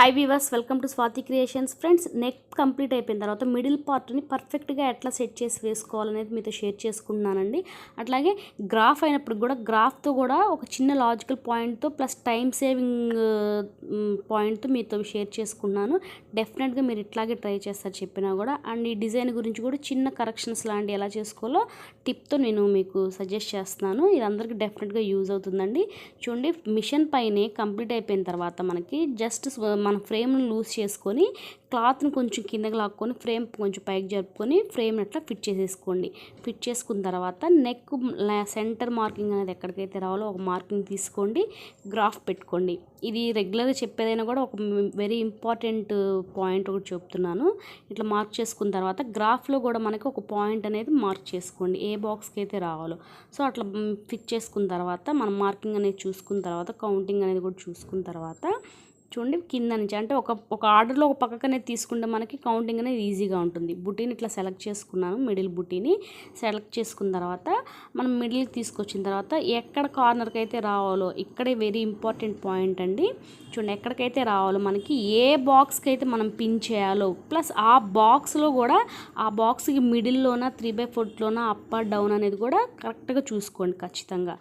Hi weavers welcome to Swathi creations friends neck complete అయిపోయిన తర్వాత middle పార్ట్ని పర్ఫెక్ట్గా ఎట్లా సెట్ చేసి వేసుకోవాలనేది మీతో షేర్ చేసుకున్నానండి అట్లాగే గ్రాఫ్ అయినప్పుడు కూడా గ్రాఫ్తో కూడా ఒక చిన్న లాజికల్ పాయింట్తో ప్లస్ టైం సేవింగ్ పాయింట్తో మీతో షేర్ చేసుకున్నాను డెఫినెట్గా మీరు ఇట్లాగే ట్రై చేస్తారు చెప్పినా కూడా. అండ్ ఈ డిజైన్ గురించి కూడా చిన్న కరెక్షన్స్ లాంటివి ఎలా చేసుకోవాలో టిప్తో నేను మీకు సజెస్ట్ చేస్తున్నాను. ఇది అందరికీ డెఫినెట్గా యూజ్ అవుతుందండి. చూడండి మిషన్ పైనే కంప్లీట్ అయిపోయిన తర్వాత మనకి జస్ట్ మన ఫ్రేమ్ను లూజ్ చేసుకొని క్లాత్ని కొంచెం కిందకి లాక్కొని ఫ్రేమ్ కొంచెం పైకి జరుపుకొని ఫ్రేమ్ అట్లా ఫిట్ చేసేసుకోండి. ఫిట్ చేసుకున్న తర్వాత నెక్ సెంటర్ మార్కింగ్ అనేది ఎక్కడికైతే రావాలో ఒక మార్కింగ్ తీసుకోండి. గ్రాఫ్ పెట్టుకోండి. ఇది రెగ్యులర్గా చెప్పేదైనా కూడా ఒక వెరీ ఇంపార్టెంట్ పాయింట్ ఒకటి చెప్తున్నాను. ఇట్లా మార్క్ చేసుకున్న తర్వాత గ్రాఫ్లో కూడా మనకి ఒక పాయింట్ అనేది మార్క్ చేసుకోండి. ఏ బాక్స్కి అయితే రావాలో. సో అట్లా ఫిట్ చేసుకున్న తర్వాత మనం మార్కింగ్ అనేది చూసుకున్న తర్వాత కౌంటింగ్ అనేది కూడా చూసుకున్న తర్వాత చూడండి కింద నుంచి. అంటే ఒక ఒక ఆర్డర్లో ఒక పక్కకనే తీసుకుంటే మనకి కౌంటింగ్ అనేది ఈజీగా ఉంటుంది. బుటీని ఇట్లా సెలెక్ట్ చేసుకున్నాను మిడిల్ బుటీని సెలెక్ట్ చేసుకున్న తర్వాత మనం మిడిల్కి తీసుకొచ్చిన తర్వాత ఎక్కడ కార్నర్కి అయితే రావాలో ఇక్కడే వెరీ ఇంపార్టెంట్ పాయింట్ అండి. చూడండి ఎక్కడికైతే రావాలో మనకి ఏ బాక్స్కి అయితే మనం పిన్ చేయాలో ప్లస్ ఆ బాక్స్లో కూడా ఆ బాక్స్కి మిడిల్లోన త్రీ బై ఫోర్త్లోన అప్ డౌన్ అనేది కూడా కరెక్ట్గా చూసుకోండి ఖచ్చితంగా.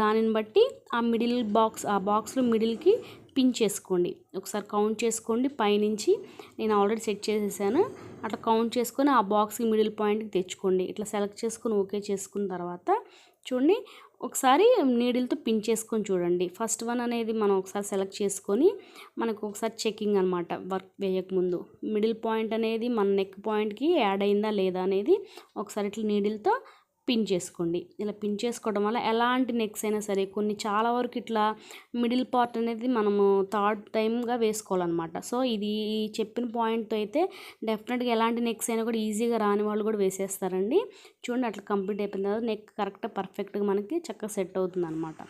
దానిని బట్టి ఆ మిడిల్ బాక్స్ ఆ బాక్స్లో మిడిల్కి పిన్ చేసుకోండి. ఒకసారి కౌంట్ చేసుకోండి. పైనుంచి నేను ఆల్రెడీ సెట్ చేసేసాను. అట్లా కౌంట్ చేసుకొని ఆ బాక్స్కి మిడిల్ పాయింట్కి తెచ్చుకోండి. ఇట్లా సెలెక్ట్ చేసుకొని ఓకే చేసుకున్న తర్వాత చూడండి. ఒకసారి నీడిల్తో పిన్ చేసుకొని చూడండి. ఫస్ట్ వన్ అనేది మనం ఒకసారి సెలెక్ట్ చేసుకొని మనకు ఒకసారి చెకింగ్ అనమాట వర్క్ వేయకముందు మిడిల్ పాయింట్ అనేది మన నెక్ పాయింట్కి యాడ్ అయిందా లేదా అనేది ఒకసారి ఇట్లా నీడిల్తో పిన్ చేసుకోండి. ఇలా పిన్ చేసుకోవడం వల్ల ఎలాంటి నెక్స్ అయినా సరే కొన్ని చాలా వరకు ఇట్లా మిడిల్ పార్ట్ అనేది మనము థర్డ్ టైమ్గా వేసుకోవాలన్నమాట. సో ఇది చెప్పిన పాయింట్తో అయితే డెఫినెట్గా ఎలాంటి నెక్స్ అయినా కూడా ఈజీగా రాని వాళ్ళు కూడా వేసేస్తారండి. చూడండి అట్లా కంప్లీట్ అయిపోయిన తర్వాత నెక్ కరెక్ట్గా పర్ఫెక్ట్గా మనకి చక్కగా సెట్ అవుతుంది అనమాట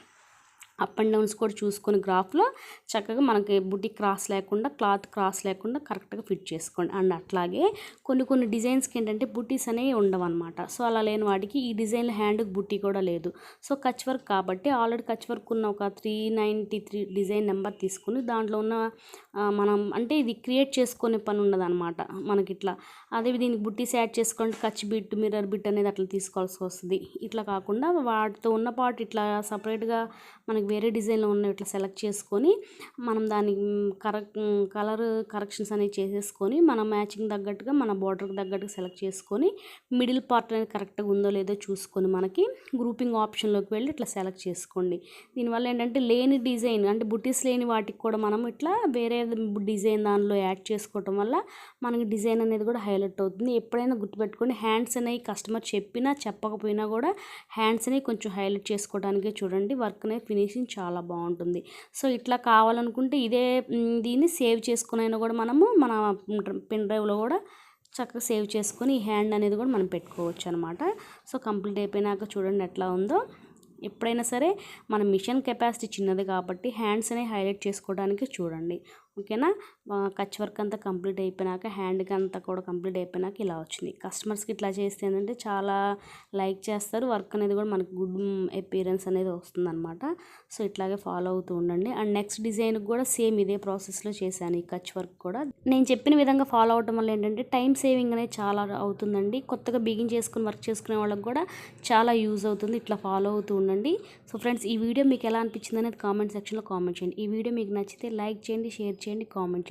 అప్ అండ్ డౌన్స్ కూడా చూసుకొని గ్రాఫ్లో చక్కగా మనకి బుట్టి క్రాస్ లేకుండా క్లాత్ క్రాస్ లేకుండా కరెక్ట్గా ఫిట్ చేసుకోండి. అండ్ అట్లాగే కొన్ని కొన్ని డిజైన్స్కి ఏంటంటే బుట్టీస్ అనేవి ఉండవు అనమాట సో అలా లేని వాటికి ఈ డిజైన్లో హ్యాండ్కి బుట్టి కూడా లేదు. సో కచ్ వర్క్ కాబట్టి ఆల్రెడీ కచ్ వర్క్ ఉన్న ఒక three ninety three design number తీసుకుని దాంట్లో ఉన్న మనం అంటే ఇది క్రియేట్ చేసుకునే పని ఉండదు అనమాట మనకి ఇట్లా. అదే దీనికి బుట్టీస్ యాడ్ చేసుకోండి కచ్ బిట్ మిర్రర్ బిట్ అనేది అట్లా తీసుకోవాల్సి వస్తుంది. ఇట్లా కాకుండా వాటితో ఉన్న పాటు ఇట్లా సపరేట్గా మనకి వేరే డిజైన్లో ఉన్న ఇట్లా సెలెక్ట్ చేసుకొని మనం దాని కరెక్ట్ కలర్ కరెక్షన్స్ అనేవి చేసేసుకొని మన మ్యాచింగ్ తగ్గట్టుగా మన బార్డర్కి తగ్గట్టుగా సెలెక్ట్ చేసుకొని మిడిల్ పార్ట్ అనేది కరెక్ట్గా ఉందో లేదో చూసుకొని మనకి గ్రూపింగ్ ఆప్షన్లోకి వెళ్ళి ఇట్లా సెలెక్ట్ చేసుకోండి. దీనివల్ల ఏంటంటే లేని డిజైన్ అంటే బుటీస్ లేని వాటికి కూడా మనం ఇట్లా వేరే డిజైన్ దానిలో యాడ్ చేసుకోవటం వల్ల మనకి డిజైన్ అనేది కూడా హైలైట్ అవుతుంది. ఎప్పుడైనా గుర్తుపెట్టుకొని హ్యాండ్స్ అనేవి కస్టమర్ చెప్పినా చెప్పకపోయినా కూడా హ్యాండ్స్ అనేవి కొంచెం హైలైట్ చేసుకోవడానికే చూడండి. వర్క్ అనేది ఫినిషింగ్ చాలా బాగుంటుంది. సో ఇట్లా కావాలనుకుంటే ఇదే దీన్ని సేవ్ చేసుకునైనా కూడా మనము మన పెన్ డ్రైవ్లో కూడా చక్కగా సేవ్ చేసుకొని ఈ హ్యాండ్ అనేది కూడా మనం పెట్టుకోవచ్చు అనమాట సో కంప్లీట్ అయిపోయినాక చూడండి ఎట్లా ఉందో. ఎప్పుడైనా సరే మన మిషన్ కెపాసిటీ చిన్నది కాబట్టి హ్యాండ్స్ అనేవి హైలైట్ చేసుకోవడానికి చూడండి. ఓకేనా? కచ్ వర్క్ అంతా కంప్లీట్ అయిపోయినాక హ్యాండ్కి అంతా కూడా కంప్లీట్ అయిపోయినాక ఇలా వచ్చింది. కస్టమర్స్కి ఇట్లా చేస్తే ఏంటంటే చాలా లైక్ చేస్తారు. వర్క్ అనేది కూడా మనకు గుడ్ అపీరెన్స్ అనేది వస్తుందన్నమాట. సో ఇట్లాగే ఫాలో అవుతూ ఉండండి. అండ్ నెక్స్ట్ డిజైన్కి కూడా సేమ్ ఇదే ప్రాసెస్లో చేశాను ఈ కచ్ వర్క్ కూడా. నేను చెప్పిన విధంగా ఫాలో అవటం వల్ల ఏంటంటే టైం సేవింగ్ అనేది చాలా అవుతుందండి. కొత్తగా బిగిన్ చేసుకుని వర్క్ చేసుకునే వాళ్ళకి కూడా చాలా యూజ్ అవుతుంది. ఇట్లా ఫాలో అవుతూ ఉండండి. సో ఫ్రెండ్స్ ఈ వీడియో మీకు ఎలా అనిపించింది అనేది కామెంట్ సెక్షన్లో కామెంట్ చేయండి. ఈ వీడియో మీకు నచ్చితే లైక్ చేయండి షేర్ చేయండి కామెంట్ చేయండి.